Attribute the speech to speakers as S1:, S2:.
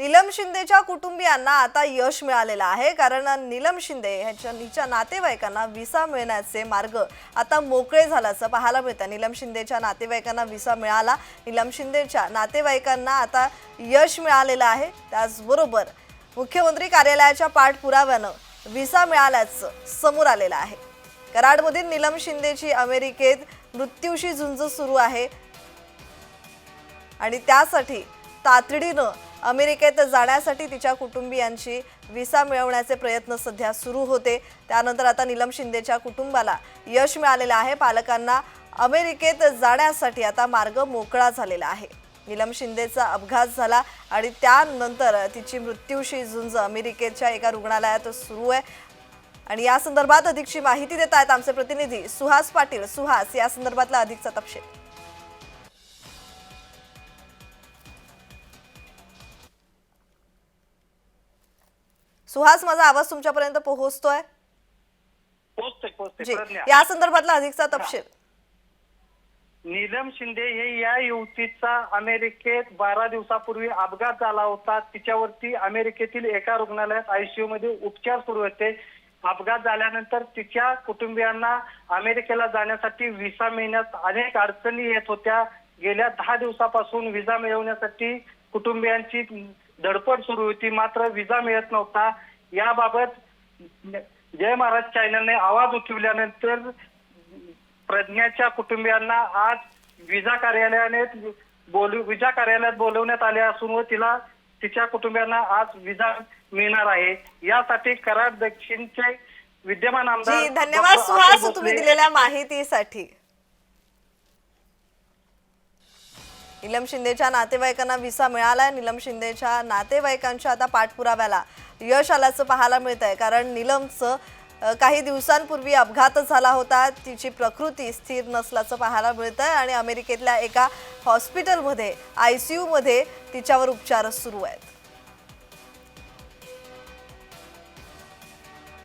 S1: नीलम शिंदेच्या कुटुंबियांना आता यश मिळालेलं आहे. कारण नीलम शिंदे ह्याच्या हिच्या नातेवाईकांना विसा मिळण्याचे मार्ग आता मोकळे झाल्याचं पाहायला मिळतं. नीलम शिंदेच्या नातेवाईकांना विसा मिळाला. नीलम शिंदेच्या नातेवाईकांना आता यश मिळालेलं आहे. त्याचबरोबर मुख्यमंत्री कार्यालयाच्या पाठपुराव्यानं विसा मिळाल्याचं समोर आलेलं आहे. कराडमधील नीलम शिंदेची अमेरिकेत मृत्यूशी झुंज सुरू आहे. आणि त्यासाठी तातडीनं अमेरिकेत जाण्यासाठी तिच्या कुटुंबियांची व्हिसा मिळवण्याचे प्रयत्न सध्या सुरू होते. त्यानंतर आता नीलम शिंदेच्या कुटुंबाला यश मिळालेलं आहे. पालकांना अमेरिकेत जाण्यासाठी आता मार्ग मोकळा झालेला आहे. नीलम शिंदेचा अपघात झाला आणि त्यानंतर तिची मृत्यूशी झुंज अमेरिकेच्या एका रुग्णालयात सुरू आहे. आणि या संदर्भात अधिकची माहिती देत आहेत आमचे प्रतिनिधी सुहास पाटील. सुहास या संदर्भातला अधिकचा तपशील. सुहास माझा आवाज तुमच्यापर्यंत पोहोचतोय? जी. या संदर्भातला अधिकचा तपशील.
S2: नीलम शिंदे हे या युवतीचा अमेरिकेत बारा दिवसापूर्वी अपघात झाला होता. तिच्यावरती अमेरिकेतील एका रुग्णालयात आयसीयू मध्ये उपचार सुरू होते. अपघात झाल्यानंतर तिच्या कुटुंबियांना अमेरिकेला जाण्यासाठी व्हिसा मिळण्यात अनेक अडचणी येत होत्या. गेल्या दहा दिवसापासून व्हिसा मिळवण्यासाठी कुटुंबियांची धडपड सुरू होती. मात्र व्हिसा मिळत नव्हता. याबाबत जय महाराज चॅनलने आवाज उठवल्यानंतर प्रज्ञाच्या कुटुंबियांना आज विजा कार्यालयाने बोलू विजा कार्यालयात बोलवण्यात आले असून व तिला तिच्या कुटुंबियांना आज विजा मिळणार आहे. यासाठी कराड दक्षिणचे विद्यमान आमदार
S1: जी धन्यवाद सुहास तुम्ही दिलेल्या माहितीसाठी. नीलम शिंदेच्या नातेवाईकांना विसा मिळालाय. नीलम शिंदेच्या नातेवाईकांच्या आता पाठपुराव्याला. यश आल्याचं पाहायला मिळत आहे कारण नीलमचं काही दिवसांपूर्वी अपघात झाला होता. तिची प्रकृती स्थिर नसल्याचं पाहायला मिळत आहे आणि अमेरिकेतल्या एका हॉस्पिटलमध्ये आय सी यूमध्ये तिच्यावर उपचार सुरू आहेत.